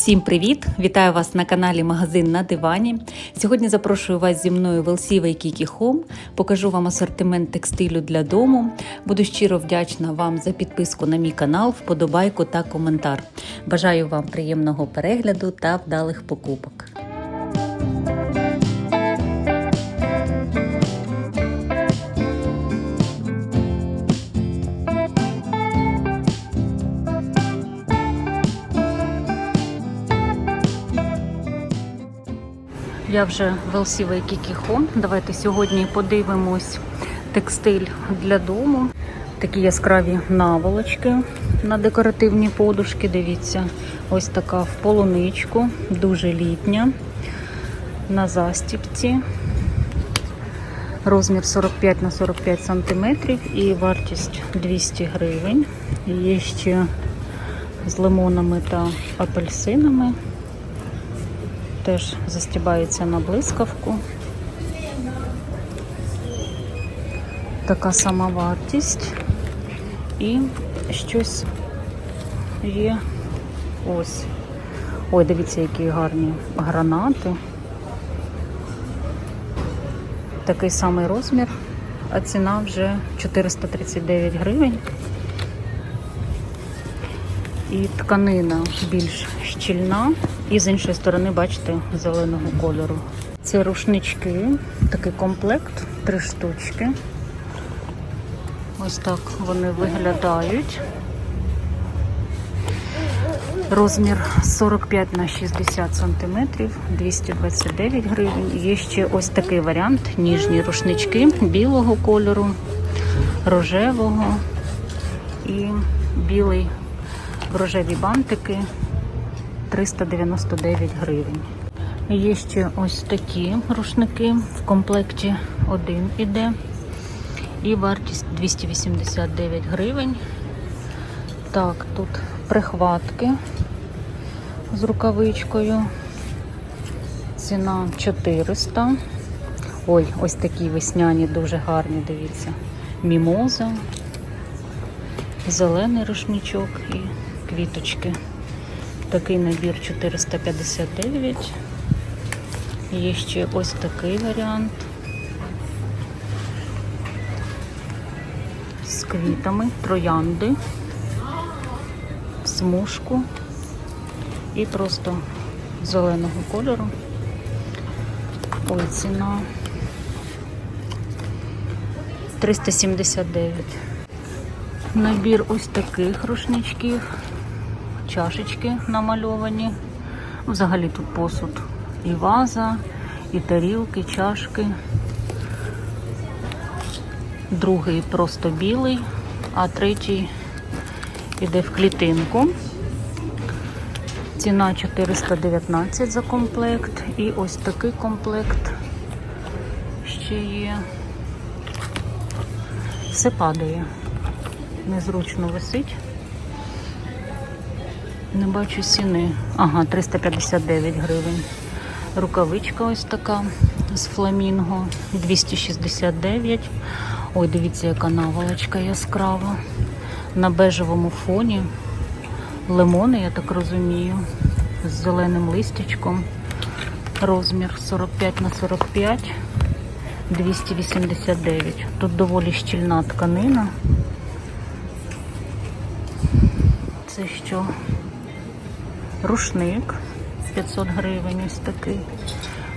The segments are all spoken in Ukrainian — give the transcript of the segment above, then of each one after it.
Всім привіт! Вітаю вас на каналі Магазин на дивані. Сьогодні запрошую вас зі мною в LC Кікі Хом. Покажу вам асортимент текстилю для дому. Буду щиро вдячна вам за підписку на мій канал, вподобайку та коментар. Бажаю вам приємного перегляду та вдалих покупок. Я вже в Waikiki Home. Давайте сьогодні подивимось текстиль для дому. Такі яскраві наволочки на декоративні подушки. Дивіться, ось така в полуничку, дуже літня. На застіпці. Розмір 45 на 45 см і вартість 200 гривень. Є ще з лимонами та апельсинами теж застібається на блискавку. Така сама вартість. І щось є ось. Ой, дивіться, які гарні гранати. Такий самий розмір, а ціна вже 439 гривень. І тканина більш щільна, і з іншої сторони, бачите, зеленого кольору. Це рушнички, такий комплект, три штучки. Ось так вони виглядають. Розмір 45 на 60 см, 229 гривень. Є ще ось такий варіант: ніжні рушнички білого кольору, рожевого і білий рожеві бантики 399 гривень. Є ще ось такі рушники. В комплекті один іде. І вартість 289 гривень. Так, тут прихватки з рукавичкою. Ціна 400. Ой, ось такі весняні, дуже гарні, дивіться. Мімоза, зелений рушничок і квіточки. Такий набір 459. Є ще ось такий варіант. З квітами, троянди, смужку і просто зеленого кольору. Ой, ціна 379. Набір ось таких рушничків, чашечки намальовані. Взагалі тут посуд і ваза, і тарілки, чашки. Другий просто білий, а третій іде в клітинку. Ціна 419 за комплект. І ось такий комплект ще є. Все падає незручно висить. Не бачу ціни. Ага, 359 гривень. Рукавичка ось така з фламінго. 269. Ой, дивіться, яка наволочка яскрава. На бежевому фоні. Лимони, я так розумію, з зеленим листячком. Розмір 45 на 45, 289. Тут доволі щільна тканина. Це що? Рушник 500 гривень, ось такий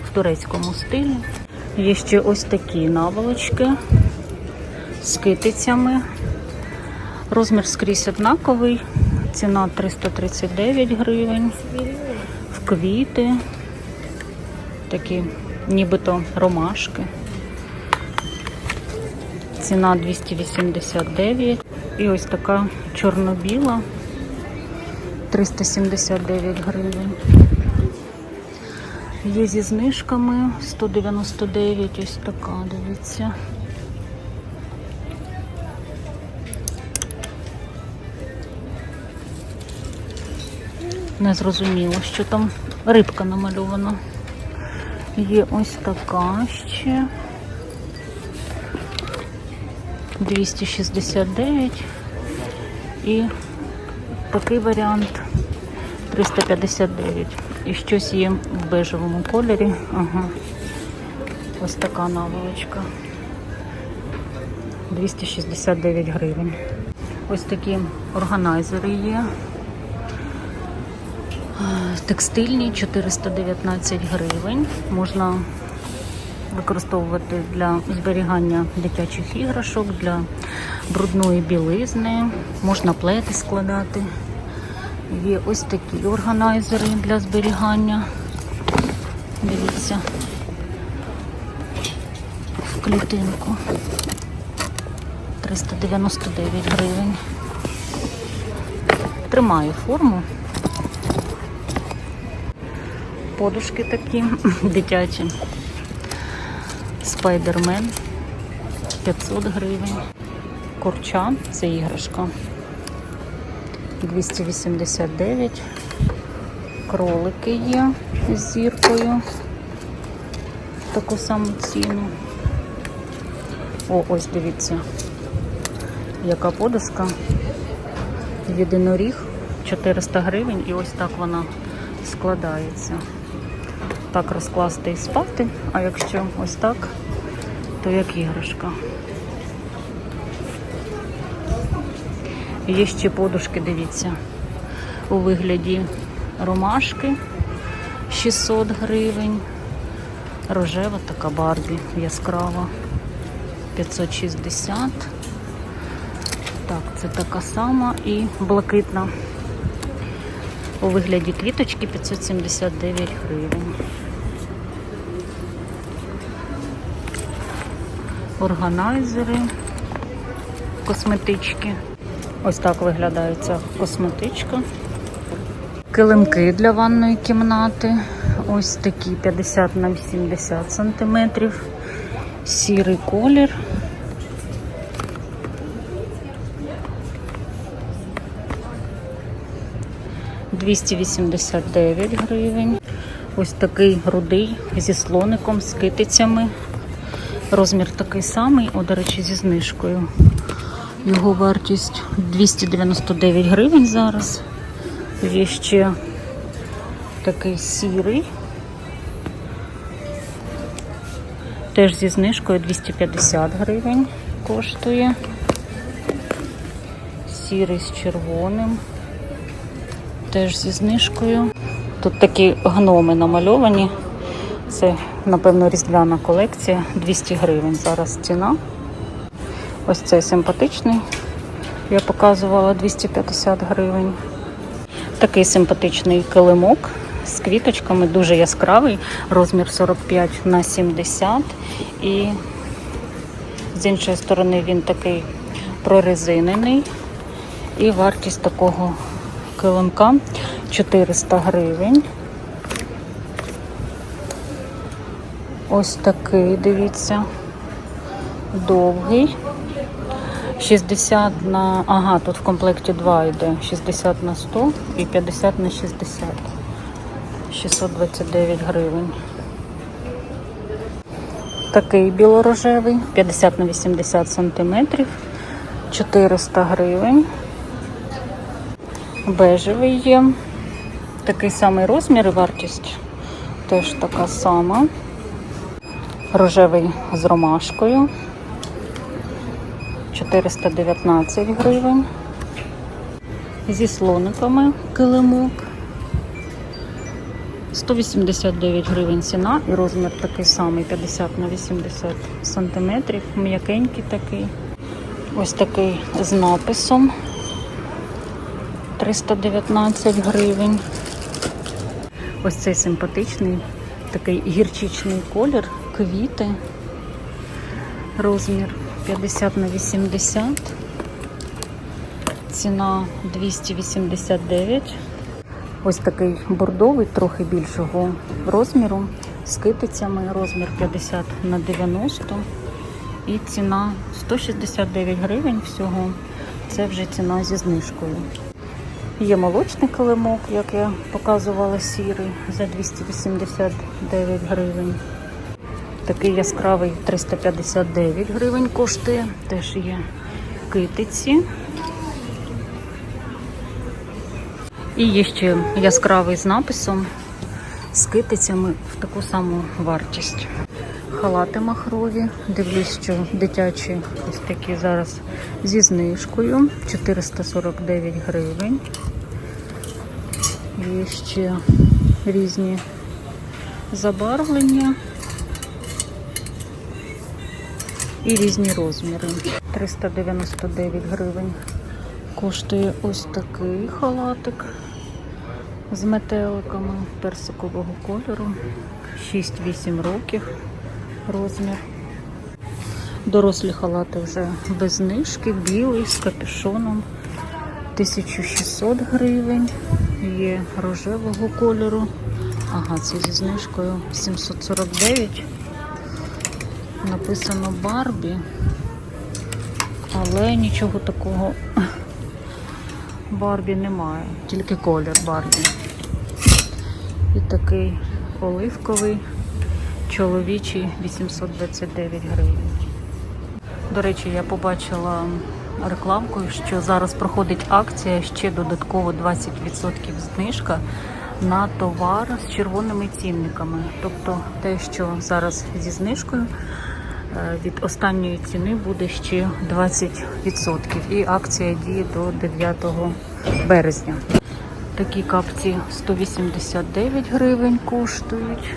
в турецькому стилі. Є ще ось такі наволочки з китицями. Розмір скрізь однаковий. Ціна 339 гривень. В квіти. Такі нібито ромашки. Ціна 289. І ось така чорно-біла. 379 гривень. Є зі знижками 199, ось така, дивіться. Не зрозуміло, що там рибка намальована. Є ось така ще. 269 і такий варіант 359. І щось є в бежевому кольорі. Ага. Ось така наволочка. 269 гривень. Ось такі органайзери є. Текстильні 419 гривень. Можна використовувати для зберігання дитячих іграшок, для брудної білизни, можна плети складати. Є ось такі органайзери для зберігання. Дивіться, в клітинку. 399 гривень. Тримає форму. Подушки такі дитячі. Спайдермен 500 гривень. Курча це іграшка. 289. Кролики є з зіркою. Таку саму ціну. О, ось дивіться, яка подушка. Єдиноріг 400 гривень і ось так вона складається. Так розкласти і спати, а якщо ось так, то як іграшка. Є ще подушки, дивіться, у вигляді ромашки 600 гривень. Рожева така Барбі яскрава 560. Так, це така сама і блакитна. У вигляді квіточки 579 гривень. Органайзери, косметички. Ось так виглядає ця косметичка. Килимки для ванної кімнати. Ось такі 50 на 80 сантиметрів. Сірий колір. Двісті вісімдесят гривень. Ось такий рудий зі слоником, з китицями. Розмір такий самий, о, до речі, зі знижкою. Його вартість 299 гривень зараз. Є ще такий сірий. Теж зі знижкою 250 гривень коштує. Сірий з червоним. Теж зі знижкою. Тут такі гноми намальовані. Це, напевно, різдвяна колекція. 200 гривень зараз ціна. Ось цей симпатичний. Я показувала 250 гривень. Такий симпатичний килимок з квіточками, дуже яскравий, розмір 45 на 70. І з іншої сторони він такий прорезинений. І вартість такого килимка 400 гривень. Ось такий, дивіться, довгий. 60 на... Ага, тут в комплекті 2 йде. 60 на 100 і 50 на 60. 629 гривень. Такий білорожевий, 50 на 80 сантиметрів. 400 гривень. Бежевий є. Такий самий розмір і вартість. Теж така сама. Рожевий з ромашкою. 419 гривень. Зі слониками килимок. 189 гривень ціна і розмір такий самий 50 на 80 сантиметрів. М'якенький такий. Ось такий з написом. 319 гривень. Ось цей симпатичний, такий гірчичний колір, квіти. Розмір 50 на 80. Ціна 289. Ось такий бордовий, трохи більшого розміру, з китицями, розмір 50 на 90. І ціна 169 гривень всього. Це вже ціна зі знижкою. Є молочний килимок, як я показувала, сірий за 289 гривень. Такий яскравий 359 гривень коштує. Теж є китиці. І є ще яскравий з написом з китицями в таку саму вартість. Халати махрові. Дивлюсь, що дитячі ось такі зараз зі знижкою 449 гривень. Є ще різні забарвлення і різні розміри. 399 гривень. Коштує ось такий халатик з метеликами персикового кольору. 6-8 років розмір. Дорослі халати вже без знижки, білий з капюшоном. 1600 гривень. Є рожевого кольору. Ага, це зі знижкою 749. Написано Барбі. Але нічого такого Барбі немає. Тільки колір Барбі. І такий оливковий, чоловічий 829 гривень. До речі, я побачила рекламку, що зараз проходить акція ще додатково 20% знижка на товар з червоними цінниками. Тобто те, що зараз зі знижкою від останньої ціни буде ще 20%. І акція діє до 9 березня. Такі капці 189 гривень коштують.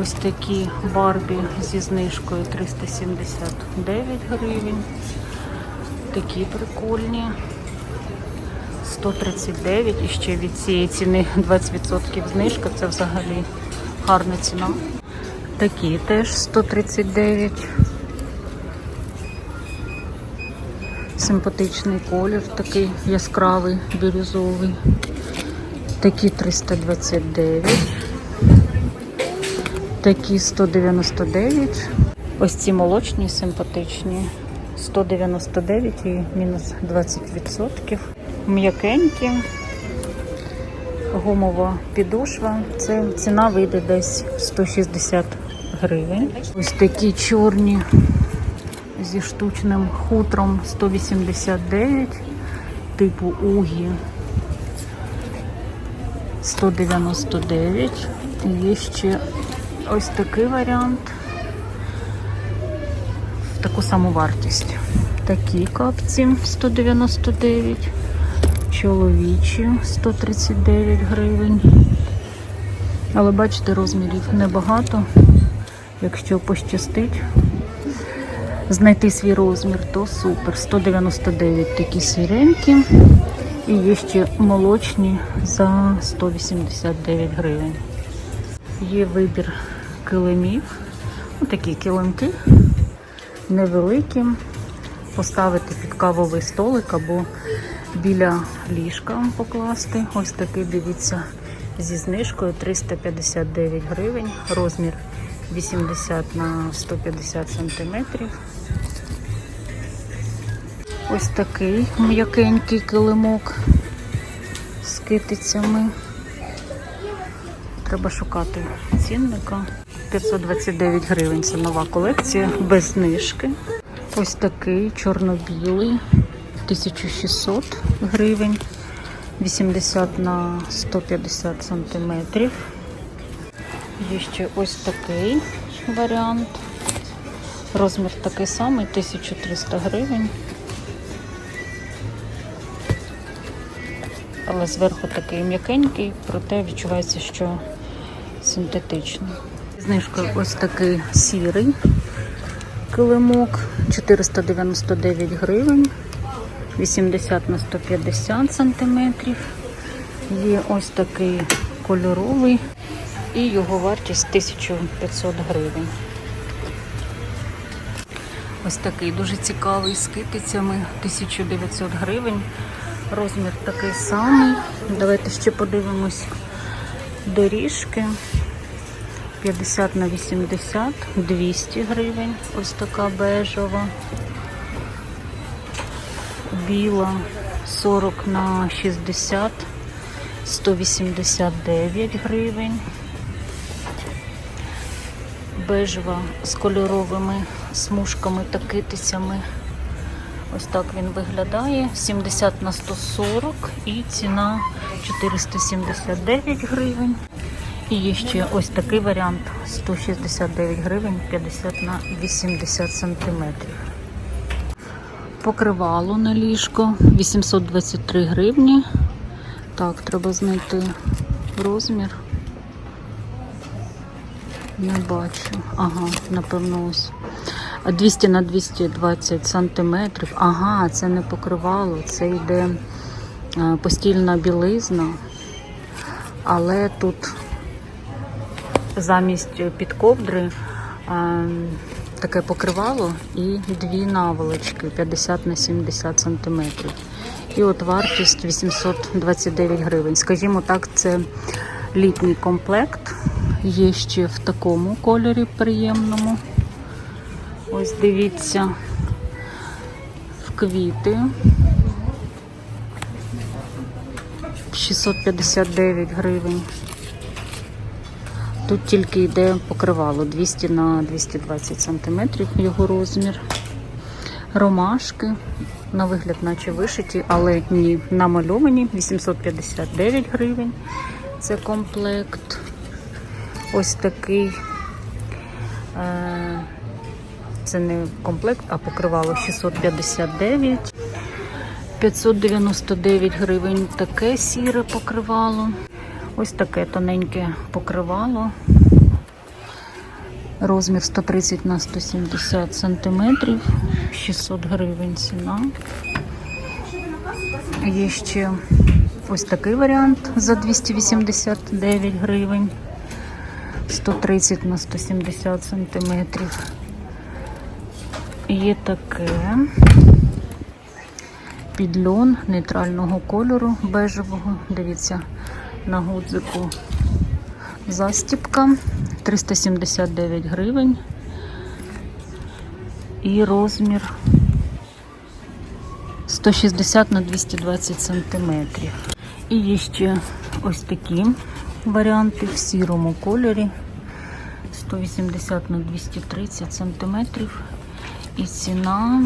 Ось такі Барбі зі знижкою 379 гривень. Такі прикольні. 139 і ще від цієї ціни 20% знижка. Це взагалі гарна ціна. Такі теж 139. Симпатичний колір, такий яскравий, бірюзовий. Такі 329. Такі 199. Ось ці молочні симпатичні. 199 і мінус 20%. М'якенькі. Гумова підошва. Це ціна вийде десь 160 гривень. Ось такі чорні зі штучним хутром 189, типу угі 199. Є ще ось такий варіант в таку саму вартість. Такі капці 199, чоловічі 139 гривень. Але бачите, розмірів небагато. Якщо пощастить знайти свій розмір, то супер. 199 такі сіренькі. І є ще молочні за 189 гривень. Є вибір килимів. Ось такі килимки невеликі. Поставити під кавовий столик або біля ліжка покласти. Ось такий, дивіться, зі знижкою 359 гривень. Розмір 80 на 150 сантиметрів. Ось такий м'якенький килимок з китицями. Треба шукати цінника. 529 гривень це нова колекція без знижки. Ось такий чорно-білий, 1600 гривень, 80 на 150 сантиметрів. Є ще ось такий варіант. Розмір такий самий, 1300 гривень. Але зверху такий м'якенький, проте відчувається, що синтетичний. Знижка ось такий сірий килимок 499 гривень, 80 на 150 сантиметрів. Є ось такий кольоровий і його вартість 1500 гривень. Ось такий дуже цікавий з китицями 1900 гривень. Розмір такий самий. Давайте ще подивимось доріжки. 50 на 80, 200 гривень. Ось така бежева. Біла 40 на 60, 189 гривень. Бежева з кольоровими смужками та китицями Ось так він виглядає. 70 на 140 і ціна 479 гривень. І є ще ось такий варіант 169 гривень 50 на 80 сантиметрів. Покривало на ліжко 823 гривні. Так, треба знайти розмір. Не бачу. Ага, напевно, ось. 200 на 220 сантиметрів. Ага, це не покривало, це йде е, постільна білизна. Але тут замість підковдри е, таке покривало і дві наволочки 50 на 70 сантиметрів. І от вартість 829 гривень. Скажімо так, це літній комплект. Є ще в такому кольорі приємному. Ось дивіться, в квіти. 659 гривень. Тут тільки йде покривало 200 на 220 сантиметрів його розмір. Ромашки, на вигляд, наче вишиті, але ні, намальовані 859 гривень. Це комплект. Ось такий. Е, це не комплект, а покривало 659. 599 гривень таке сіре покривало. Ось таке тоненьке покривало. Розмір 130 на 170 сантиметрів. 600 гривень ціна. Є ще ось такий варіант за 289 гривень. 130 на 170 сантиметрів. Є таке підльон нейтрального кольору бежевого. Дивіться, на гудзику застіпка 379 гривень. І розмір 160 на 220 сантиметрів. І є ще ось такі варіанти в сірому кольорі 180 на 230 сантиметрів. І ціна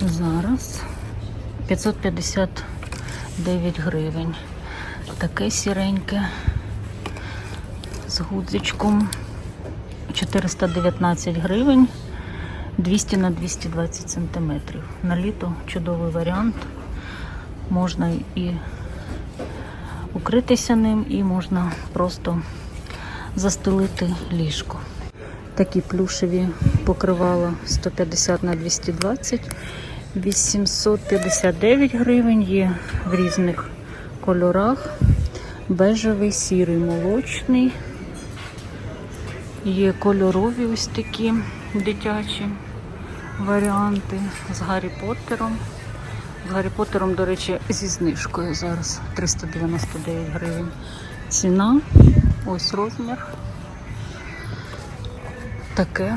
зараз 559 гривень. Таке сіреньке з гудзичком 419 гривень 200 на 220 сантиметрів. На літо чудовий варіант. Можна і укритися ним, і можна просто застелити ліжко. Такі плюшеві покривала 150 на 220, 859 гривень є в різних кольорах. Бежевий, сірий, молочний. Є кольорові ось такі дитячі варіанти з Гаррі Поттером. З Гаррі Поттером, до речі, зі знижкою зараз 399 гривень. Ціна, ось розмір. Таке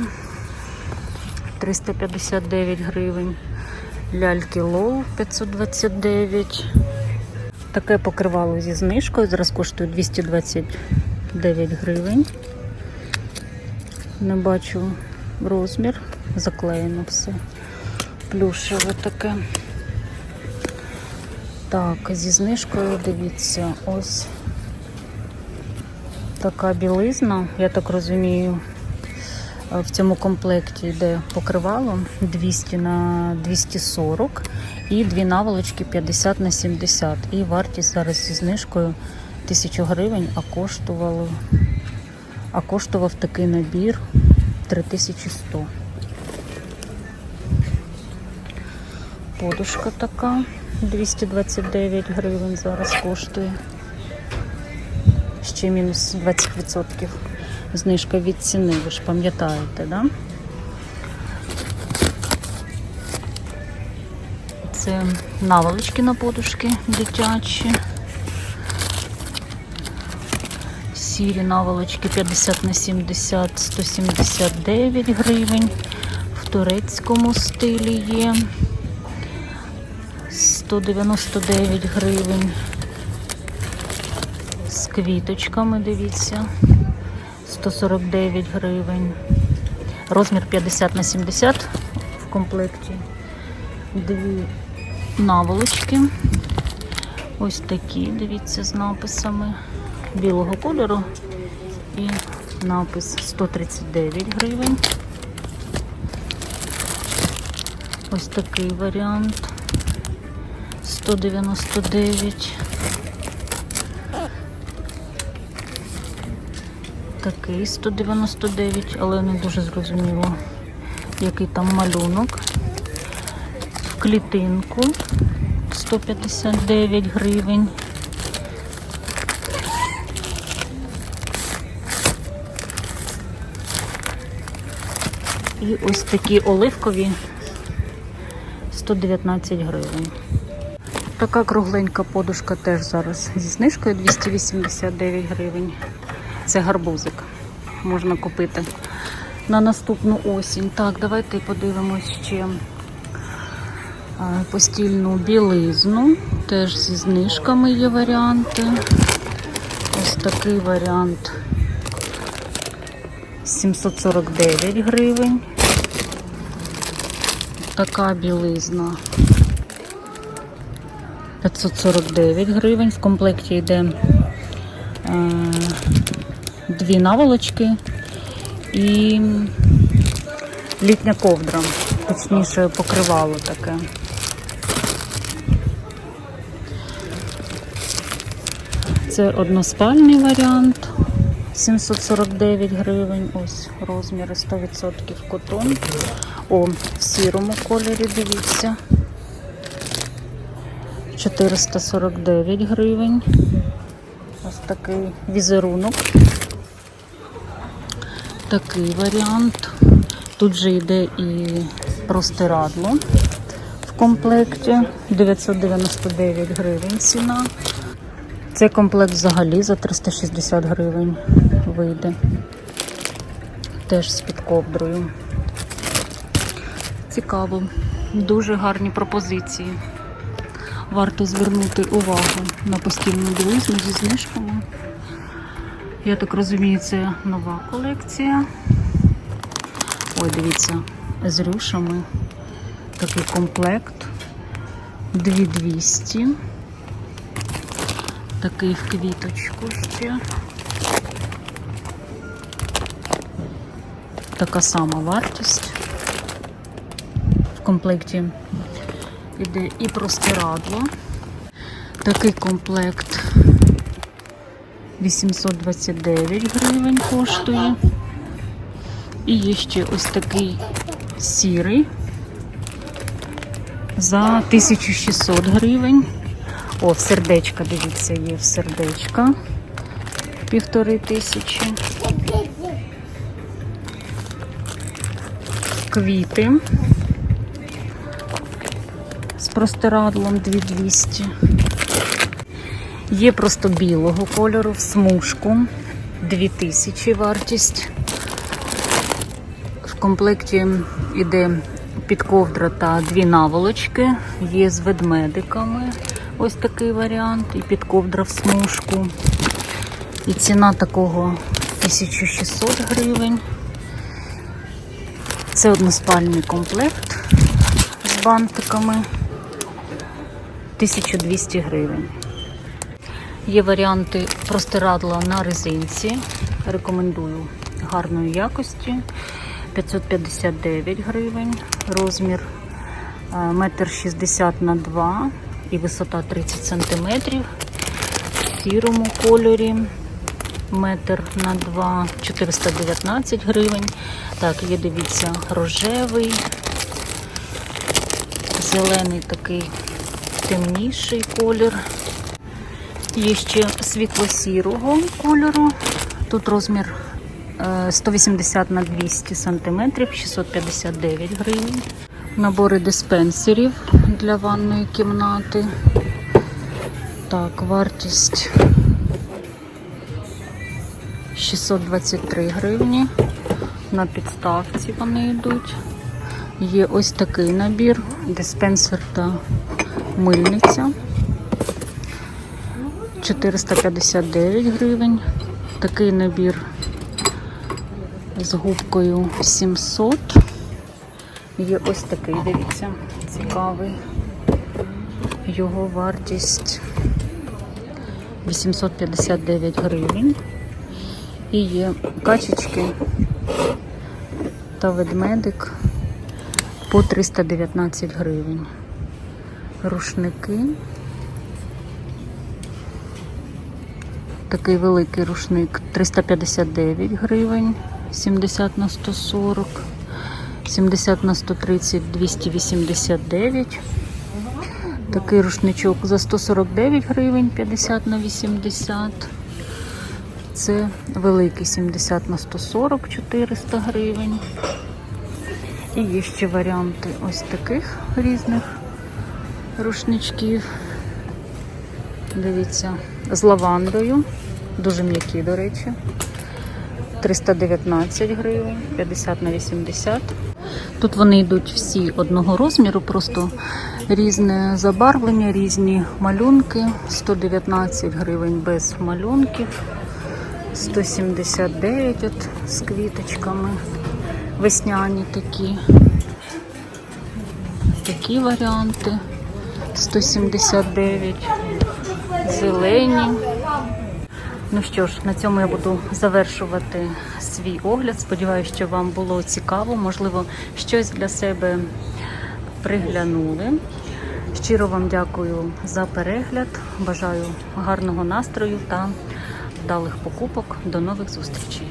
359 гривень. Ляльки Лоу 529. Таке покривало зі знижкою. Зараз коштує 229 гривень. Не бачу розмір. Заклеєно все. Плюшеве таке. Так, зі знижкою дивіться, ось така білизна, я так розумію. В цьому комплекті йде покривало 200 на 240 і дві наволочки 50 на 70. І вартість зараз зі знижкою 1000 гривень, а коштувало, а коштував такий набір 3100. Подушка така 229 гривень зараз коштує. Ще мінус 20% знижка від ціни, ви ж пам'ятаєте, да? Це наволочки на подушки дитячі. Сірі наволочки 50 на 70, 179 гривень. В турецькому стилі є 199 гривень. З квіточками, дивіться. 149 гривень. Розмір 50 на 70 в комплекті дві наволочки. Ось такі, дивіться, з написами білого кольору і напис 139 гривень. Ось такий варіант 199. Такий 199, але не дуже зрозуміло, який там малюнок. В клітинку 159 гривень. І ось такі оливкові 119 гривень. Така кругленька подушка теж зараз зі знижкою 289 гривень. Це гарбузик. Можна купити на наступну осінь. Так, давайте подивимось ще постільну білизну. Теж зі знижками є варіанти. Ось такий варіант 749 гривень. Така білизна 549 гривень. В комплекті йде е, дві наволочки і літня ковдра, точніше покривало таке. Це односпальний варіант. 749 гривень. Ось розміри 100% котон. О, в сірому кольорі, дивіться. 449 гривень. Ось такий візерунок. Такий варіант. Тут же йде і простирадло в комплекті. 999 гривень ціна. Цей комплект взагалі за 360 гривень вийде. Теж з під ковдрою. Цікаво. Дуже гарні пропозиції. Варто звернути увагу на постільну білизну зі знижками. Я так розумію, це нова колекція. Ой, дивіться, з рюшами. Такий комплект. 2200. Такий в квіточку ще. Така сама вартість. В комплекті іде і простирадло. Такий комплект 829 гривень коштує. І є ще ось такий сірий за 1600 гривень. О, в сердечка, дивіться, є в сердечка. Півтори тисячі. Квіти простирадлом 2200. Є просто білого кольору в смужку 2000 вартість. В комплекті йде підковдра та дві наволочки. Є з ведмедиками. Ось такий варіант. І підковдра в смужку. І ціна такого 1600 гривень. Це односпальний комплект з бантиками 1200 гривень. Є варіанти простирадла на резинці. Рекомендую гарної якості. 559 гривень, розмір е, метр 60 на 2 і висота 30 сантиметрів. В сірому кольорі метр на 2, 419 гривень. Так, є, дивіться, рожевий, зелений такий темніший колір. Є ще світло-сірого кольору. Тут розмір е, 180 на 200 сантиметрів, 659 гривень. Набори диспенсерів для ванної кімнати. Так, вартість 623 гривні. На підставці вони йдуть. Є ось такий набір, диспенсер та мильниця. 459 гривень. Такий набір з губкою 700. Є ось такий, дивіться, цікавий. Його вартість 859 гривень. І є качечки та ведмедик по 319 гривень. Рушники. Такий великий рушник 359 гривень, 70 на 140, 70 на 130 289. Такий рушничок за 149 гривень, 50 на 80. Це великий 70 на 140, 400 гривень. І є ще варіанти ось таких різних рушничків. Дивіться, з лавандою. Дуже м'які, до речі. 319 гривень, 50 на 80. Тут вони йдуть всі одного розміру, просто різне забарвлення, різні малюнки. 119 гривень без малюнків. 179 от з квіточками. Весняні такі. Такі варіанти. 179. Зелені. Ну що ж, на цьому я буду завершувати свій огляд. Сподіваюся, що вам було цікаво, можливо, щось для себе приглянули. Щиро вам дякую за перегляд. Бажаю гарного настрою та вдалих покупок. До нових зустрічей!